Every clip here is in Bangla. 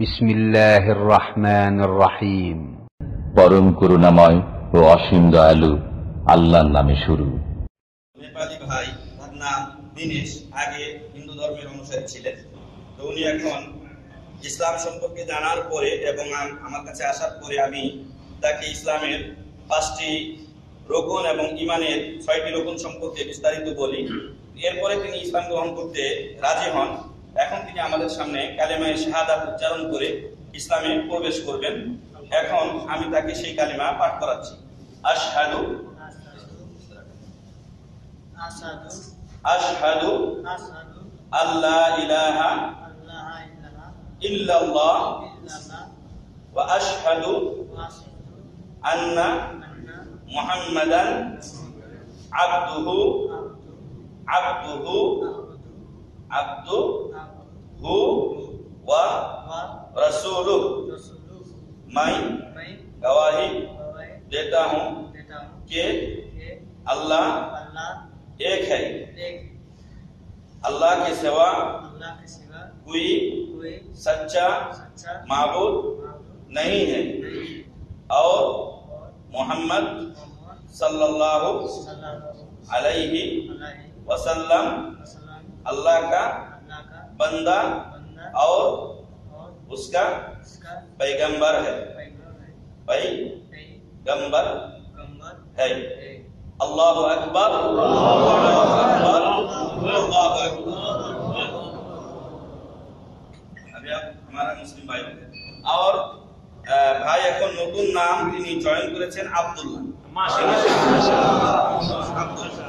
বিসমিল্লাহির রহমানির রহিম পরম করুণাময় ও অসীম দয়ালু আল্লাহর নামে শুরু। নেপালি ভাই তার নাম দীনেশ আগে হিন্দু ধর্মের অনুসারী ছিলেন। তো উনি এখন ইসলাম সম্পর্কে জানার পরে এবং আমার কাছে আসার পরে আমি তাকে ইসলামের পাঁচটি রোকন এবং ইমানের ছয়টি রোকন সম্পর্কে বিস্তারিত বলি। এরপরে তিনি ইসলাম গ্রহণ করতে রাজি হন। এখন তিনি আমাদের সামনে কালেমায় শাহাদাত উচ্চারণ করে ইসলামে প্রবেশ করবেন। এখন আমি তাকে সেই কালিমা পাঠ করাচ্ছি। আশহাদু আশহাদু আল্লাহ ইলাহা ইল্লাল্লাহ ওয়া আশহাদু আন্না মুহাম্মাদান আব্দুহু আব্দুহু আব্দু Hu wa rasuluh میں گواہی دیتا ہوں کہ اللہ ایک ہے اللہ کے سوا کوئی سچا معبود نہیں ہے اور محمد صلی اللہ علیہ وسلم اللہ کا बंदा बंदा और और उसका उसका पैगंबर है पैगंबर है पैगंबर पैगंबर है है अल्लाह अकबर अल्लाह अकबर अल्लाह अकबर अभी आप हमारा मुस्लिम भाई हो गए और আহ, ভাই এখন নতুন নাম তিনি চয়ন করেছেন আব্দুল্লাহ আব্দুল্লাহ।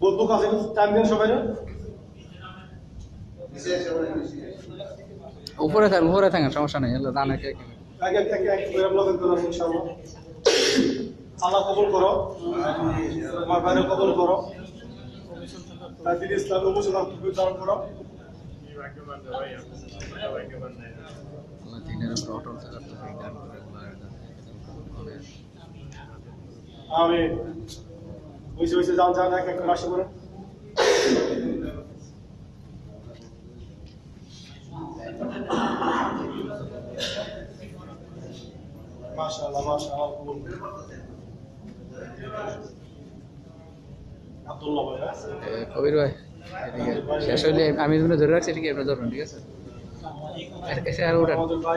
বন্দুক আছে টাইম দেন সবাই উপরে থাকেন উপরে থাকেন সমস্যা নেই এগুলো দানা কে এক আল্লাহ কবুল করো। আমার বাইরে কবুল করো। তাই ইসলাম ও তুমি ধারণ করো। আল্লাহ বুঝে বুঝে যান যান এক এক করে আসে করে মাশাআল্লাহ মাশাআল্লাহ আব্দুল্লাহ ভাই হ্যাঁ? কবির ভাই শেষ হইলে আমি যেগুলো ধরে রাখছি এদিকে আপনার ধরুন ঠিক আছে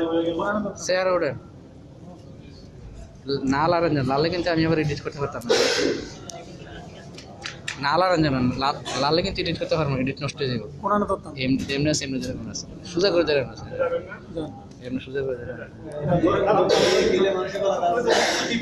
হয়ে গেল চেয়ার না লারেন যান লালে কিন্তু আমি আবার এডিট করতে পারতাম না না লারেন জানেন লালে কিন্তু এডিট করতে পারব এডিট নষ্ট হয়ে যাবে। কোরআন এম- এমনি আছে এমনি ধরে আছে। সোজা করে ধরে আছে। এমনি সোজা করে ঠিক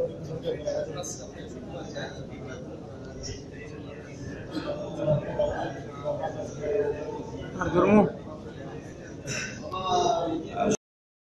Harga rumah.